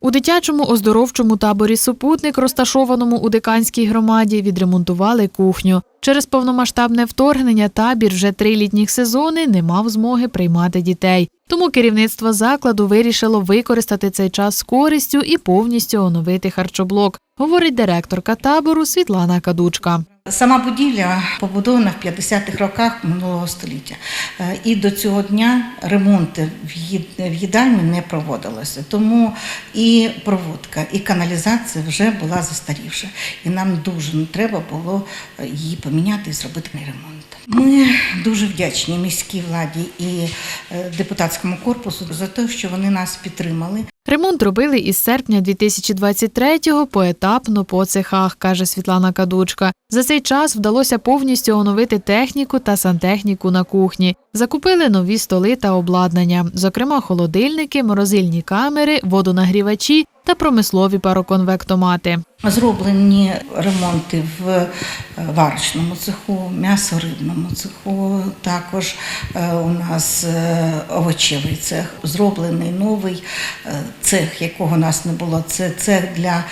У дитячому оздоровчому таборі Супутник, розташованому у диканській громаді, відремонтували кухню. Через повномасштабне вторгнення табір вже три літніх сезони не мав змоги приймати дітей. Тому керівництво закладу вирішило використати цей час з користю і повністю оновити харчоблок, говорить директорка табору Світлана Кадучка. Сама будівля побудована в 50-х роках минулого століття. Е, І до цього дня ремонти в їд- їдальні не проводилися. Тому і проводка, і каналізація вже була застарівша. І нам дуже треба було е, її поміняти і зробити ремонт. Ми дуже вдячні міській владі і е, депутатському корпусу за те, що вони нас підтримали. Ремонт робили із серпня 2023-го поетапно по цехах, каже Світлана Кадучка. За цей час вдалося повністю оновити техніку та сантехніку на кухні. Закупили нові столи та обладнання, зокрема холодильники, морозильні камери, водонагрівачі та промислові пароконвектомати. Зроблені ремонти в е, варочному цеху, м'ясорибному цеху. Також е, у нас е, овочевий цех. Зроблений новий цех, якого у нас не було. Це цех для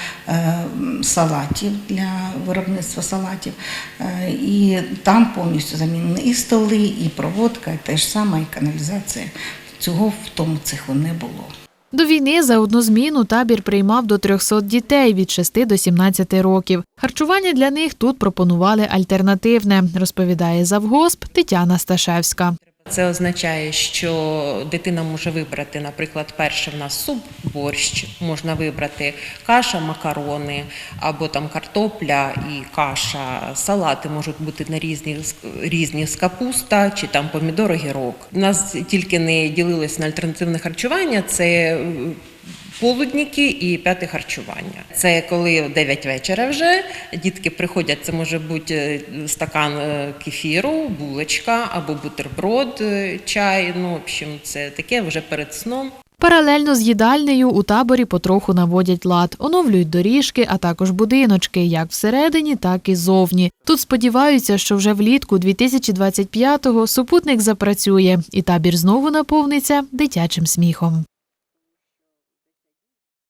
салатів, для виробництва салатів. І там повністю замінені і столи, і проводка, і те ж саме, і каналізація. Цього в тому цеху не було. До війни за одну зміну табір приймав до 300 дітей від 6 до 17 років. Харчування для них тут пропонували альтернативне, розповідає завгосп Тетяна Сташевська. Це означає, що дитина може вибрати, наприклад, перше в нас суп, борщ, можна вибрати каша, макарони, або там картопля і каша, салати можуть бути на різні, різні з капуста чи там помідор, огірок. У нас тільки не ділилось на альтернативне харчування, це полудніки і п'яте харчування. Це коли 9 вечора вже дітки приходять, це може бути е, стакан е, кефіру, булочка або бутерброд, е, чай. Ну, в общем, це таке вже перед сном. Паралельно з їдальнею у таборі потроху наводять лад, оновлюють доріжки, а також будиночки, як всередині, так і зовні. Тут сподіваються, що вже влітку 2025-го супутник запрацює, і табір знову наповниться дитячим сміхом.